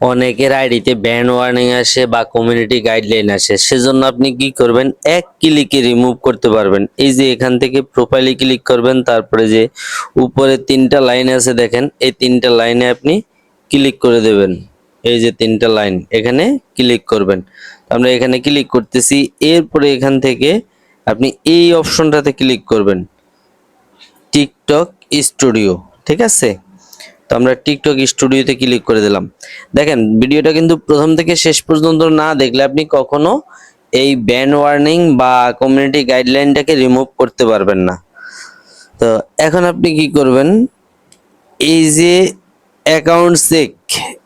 অনেকের আইডিতে ban warning আসে বা কমিউনিটি গাইডলাইন আসে। সেজন্য আপনি কি করবেন? এক ক্লিকে রিমুভ করতে পারবেন। এই যে এখান থেকে প্রোফাইলে ক্লিক করবেন, তারপরে যে উপরে তিনটা লাইন আছে দেখেন, এই তিনটা লাইনে আপনি ক্লিক করে দেবেন। এই যে তিনটা লাইন এখানে ক্লিক করবেন। আমরা এখানে ক্লিক করতেছি। এরপরে এখান থেকে আপনি এই অপশনটাতে ক্লিক করবেন। টিকটক স্টুডিও ঠিক আছে? তো আমরা টিকটক স্টুডিওতে ক্লিক করে দিলাম। দেখেন, ভিডিওটা কিন্তু প্রথম থেকে শেষ পর্যন্ত না দেখলে আপনি কখনো এই ব্যান ওয়ার্নিং বা কমিউনিটি গাইডলাইনটাকে রিমুভ করতে পারবেন না। তো এখন আপনি কি করবেন? এই যে অ্যাকাউন্ট চেক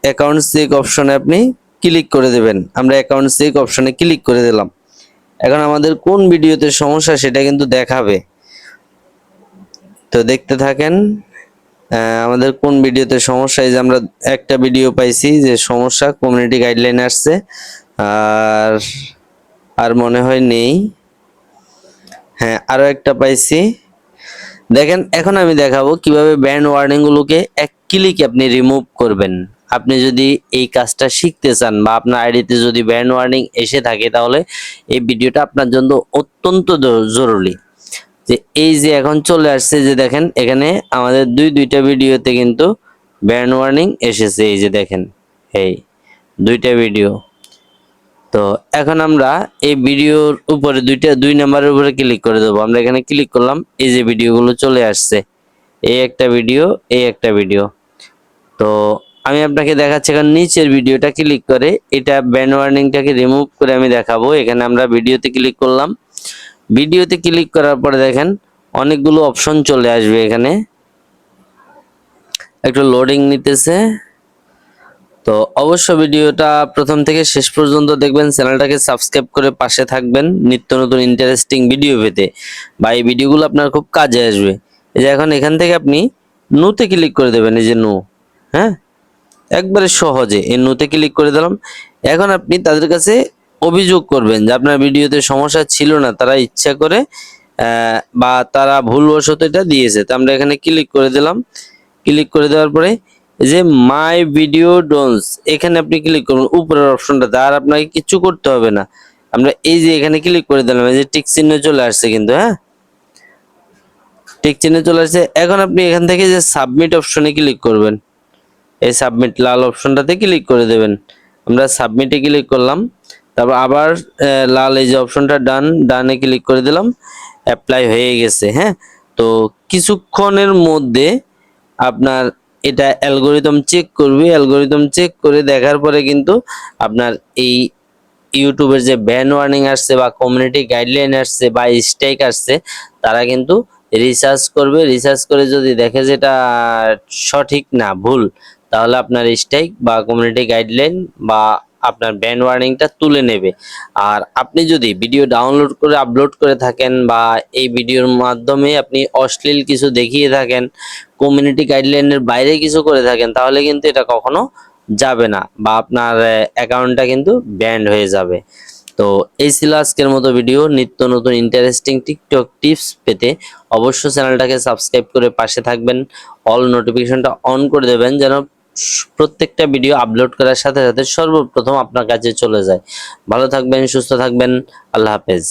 অ্যাকাউন্ট চেক অপশনে আপনি ক্লিক করে দেবেন। আমরা অ্যাকাউন্ট চেক অপশনে ক্লিক করে দিলাম। এখন আমাদের কোন ভিডিওতে সমস্যা সেটা কিন্তু দেখাবে। তো দেখতে থাকেন। আমাদের কোন ভিডিওতে সমস্যা? এই যে আমরা একটা ভিডিও পাইছি যে সমস্যা কমিউনিটি গাইডলাইন আসছে। আর আর মনে হয় নেই। হ্যাঁ আরও একটা পাইছি। দেখেন, এখন আমি দেখাবো কীভাবে ব্যান্ড ওয়ার্নিং গুলোকে এক ক্লিকে আপনি রিমুভ করবেন। আপনি যদি এই কাজটা শিখতে চান বা আপনার আইডিতে যদি ব্যান্ড ওয়ার্নিং এসে থাকে, তাহলে এই ভিডিওটা আপনার জন্য অত্যন্ত জরুরি। যে এই যে এখন চলে আসছে যে দেখেন, এখানে আমাদের দুই দুইটা ভিডিওতে কিন্তু ব্যান্ড ওয়ার্নিং এসেছে, এই যে দেখেন, এই দুইটা ভিডিও তো এখন আমরা এই ভিডিওর উপরে দুইটা, দুই নাম্বারের উপরে ক্লিক করে দেবো। আমরা এখানে ক্লিক করলাম, এই যে ভিডিওগুলো চলে আসছে। এই একটা ভিডিও এই একটা ভিডিও তো আমি আপনাকে দেখাচ্ছি, এখন নিচের ভিডিওটা ক্লিক করে, এটা ব্যান ওয়ার্নিংটাকে রিমুভ করে আমি দেখাবো। এখানে আমরা ভিডিওতে ক্লিক করলাম। ভিডিওতে ক্লিক করার পরে দেখেন অনেকগুলো অপশন চলে আসবে এখানে। একটু লোডিং নিতেছে। তো অবশ্য ভিডিওটা প্রথম থেকে শেষ পর্যন্ত দেখবেন, চ্যানেলটাকে সাবস্ক্রাইব করে পাশে থাকবেন নিত্য নতুন ইন্টারেস্টিং ভিডিও পেতে। বা এই ভিডিওগুলো আপনার খুব কাজে আসবে। এই যে এখন এখান থেকে আপনি নুতে ক্লিক করে দেবেন, এই যে নু হ্যাঁ? একবারে সহজে, এই নুতে ক্লিক করে দিলাম। এখন আপনি তাদের কাছে অভিযোগ করবেন যে আপনার ভিডিওতে সমস্যা ছিল না, তারা ইচ্ছা করে বা তারা ভুলবশত এটা দিয়েছে। তো আমরা এখানে ক্লিক করে দিলাম। ক্লিক করে দেওয়ার পরে যে মাই ভিডিও ডোনস এখানে আপনি ক্লিক করুন, উপরের অপশনটাতে আর আপনাকে কিছু করতে হবে না। আমরা এই যে এখানে ক্লিক করে দিলাম, এই যে টিক চিহ্ন চলে আসছে কিন্তু হ্যাঁ? টিক চিহ্ন চলে আসছে। এখন আপনি এখান থেকে যে সাবমিট অপশনে ক্লিক করবেন, এই সাবমিট লাল অপশনটাতে ক্লিক করে দেবেন। আমরা সাবমিটে ক্লিক করলাম। তারপর আবার লাল এই যে অপশনটা ডান ডানে ক্লিক করে দিলাম অ্যাপ্লাই হয়ে গেছে হ্যাঁ? তো কিছুক্ষণের মধ্যে আপনার এটা অ্যালগোরিদম চেক করবে অ্যালগোরিদম চেক করে দেখার পরে কিন্তু আপনার এই ইউটিউবের যে ব্যান ওয়ার্নিং আসছে বা কমিউনিটি গাইডলাইন আসছে বা স্ট্রাইক আসছে, তারা কিন্তু রিসার্চ করবে রিসার্চ করে যদি দেখে যে এটা সঠিক না, ভুল, তাহলে আপনার স্ট্রাইক বা কমিউনিটি গাইডলাইন বা আপনার ব্যান ওয়ার্নিংটা তুলে নেবে। আর আপনি যদি ভিডিও ডাউনলোড করে আপলোড করে থাকেন বা এই ভিডিওর মাধ্যমে আপনি অশ্লীল কিছু দেখিয়ে থাকেন কমিউনিটি গাইডলাইনের বাইরে কিছু করে থাকেন, তাহলে কিন্তু এটা কখনো যাবে না বা আপনার অ্যাকাউন্টটা কিন্তু ব্যান্ড হয়ে যাবে। তো এই ছিল আজকের মতো ভিডিও নিত্য নতুন ইন্টারেস্টিং টিকটক টিপস পেতে অবশ্যই চ্যানেলটাকে সাবস্ক্রাইব করে পাশে থাকবেন। অল নোটিফিকেশনটা অন করে দেবেন যেন প্রত্যেকটা ভিডিও আপলোড করার সাথে সাথে সর্বপ্রথম আপনার কাছে চলে যায়। ভালো থাকবেন, সুস্থ থাকবেন, আল্লাহ হাফেজ।